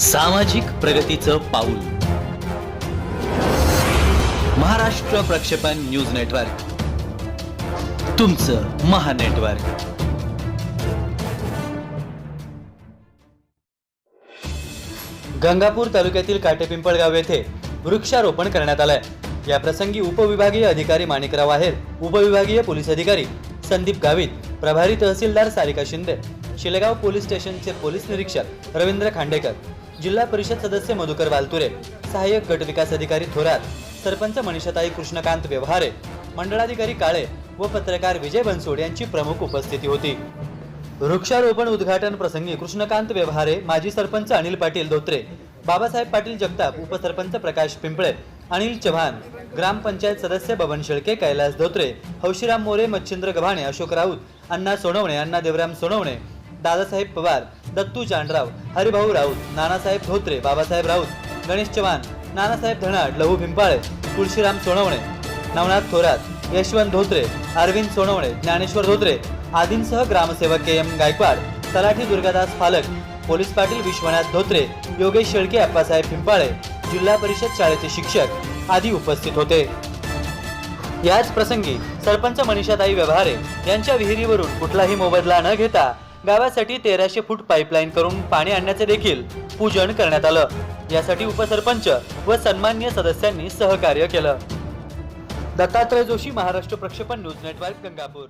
सामाजिक प्रगतीचं पाऊल. महाराष्ट्र प्रक्षेपण न्यूज नेटवर्क. तुमचं महानेटवर्क गंगापूर तालुक्यातील काटेपिंपळगाव येथे वृक्षारोपण करण्यात आलंय. या प्रसंगी उपविभागीय अधिकारी माणिकराव आहेर उपविभागीय पोलीस अधिकारी संदीप गावित प्रभारी तहसीलदार सारिका शिंदे शिलेगाव पोलीस स्टेशनचे पोलीस निरीक्षक रवींद्र खांडेकर जिल्हा परिषद सदस्य मधुकर वालतुरे सहाय्यक गट विकास अधिकारी थोरात सरपंच मनीषाताई कृष्णकांत व्यवहारे मंडळाधिकारी काळे व पत्रकार विजय बनसोड यांची प्रमुख उपस्थिती होती. वृक्षारोपण उद्घाटन प्रसंगी कृष्णकांत व्यवहारे माजी सरपंच अनिल पाटील धोत्रे बाबासाहेब पाटील जगताप उपसरपंच प्रकाश पिंपळे अनिल चव्हाण ग्रामपंचायत सदस्य बबन शेळके कैलास धोत्रे हौशीराम मोरे मच्छिंद्र गव्हाणे अशोक राऊत अण्णा सोनवणे अण्णा देवराम सोनवणे दादासाहेब पवार दत्तू चांडराव हरिभाऊ राऊत नानासाहेब धोत्रे बाबासाहेब राऊत गणेश चव्हाण नानासाहेब धनाड लहू भिंपाळे तुळशीराम सोनवणे नवनाथ थोरात यशवंत धोत्रे अरविंद सोनवणे ज्ञानेश्वर धोत्रे आदींसह ग्रामसेवक के एम गायकवाड तलाठी दुर्गादास फालक पोलीस पाटील विश्वनाथ धोत्रे योगेश शेळके अप्पासाहेब पिंपाळे जिल्हा परिषद शाळेचे शिक्षक आदी उपस्थित होते. याच प्रसंगी सरपंच मनीषाताई व्यवहारे यांच्या विहिरीवरून कुठलाही मोबदला न घेता गावासाठी तेराशे फूट पाईपलाईन करून पाणी आणण्याचे देखील पूजन करण्यात आलं. यासाठी उपसरपंच व सन्मान्य सदस्यांनी सहकार्य केलं. दत्तात्रय जोशी महाराष्ट्र प्रक्षेपण न्यूज नेटवर्क गंगापूर.